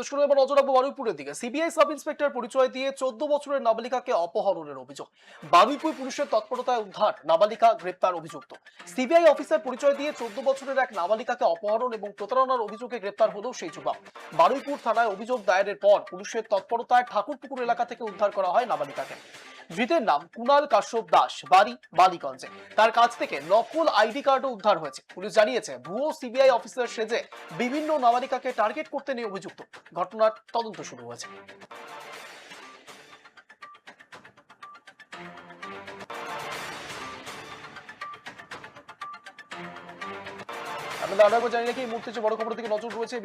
নজর রাখব বারুইপুরের দিকে। সিবিআই সাব ইন্সপেক্টর পরিচয় দিয়ে চোদ্দ বছরের নাবালিকাকে অপহরণের অভিযোগ। বারুইপুর পুলিশের তৎপরতায় উদ্ধার নাবালিকা গ্রেপ্তার অভিযুক্ত। সিবিআই অফিসার পরিচয় দিয়ে চোদ্দ বছরের এক নাবালিকাকে অপহরণ এবং প্রতারণার অভিযোগে গ্রেপ্তার হলেও সেই যুবক। বারুইপুর থানায় অভিযোগ দায়েরের পর পুলিশের তৎপরতায় ঠাকুরপুকুর এলাকা থেকে উদ্ধার করা হয় নাবালিকাকে। ধৃতের নাম কুনাল কাশ্যপ দাস, বাড়ি বালিগঞ্জে তার কাছ থেকে নকল আইডি কার্ডও উদ্ধার হয়েছে। পুলিশ জানিয়েছে, ভুয়ো সিবিআই অফিসার সেজে বিভিন্ন নাবালিকাকে টার্গেট করতে নিয়ে অভিযুক্ত। ঘটনার তদন্ত শুরু হয়েছে। বড় থেকে নজর রয়েছে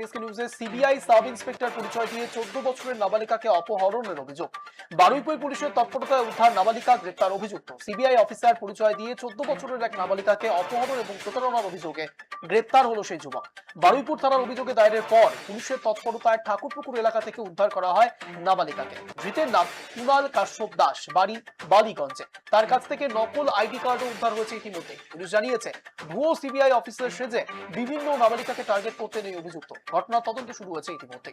সিবিআই সাব ইন্সপেক্টর পরিচয় দিয়ে চোদ্দ বছরের নাবালিকাকে অপহরণের অভিযোগ। তৎপরতায় নাবালিকা অভিযুক্ত। অফিসার পরিচয় দিয়ে চোদ্দ বছরের এক নাবালিকাকে অপহরণ এবং প্রতারণার অভিযোগে গ্রেপ্তার হলো সেই যুবক। বারুইপুর থানার অভিযোগে দায়েরের পর পুলিশের তৎপরতায় ঠাকুরপুকুর এলাকা থেকে উদ্ধার করা হয় নাবালিকাকে। ধৃতের নাম কুণাল কাশ্যপ দাস, বাড়ি বালিগঞ্জে। তার কাছ থেকে নকল আইডি কার্ডও উদ্ধার হয়েছে ইতিমধ্যে। পুলিশ জানিয়েছে, ভুয়ো সিবিআই অফিসের সেজে বিভিন্ন নাবালিকাকে টার্গেট করতে নেই অভিযুক্ত। ঘটনা তদন্ত শুরু হয়েছে ইতিমধ্যে।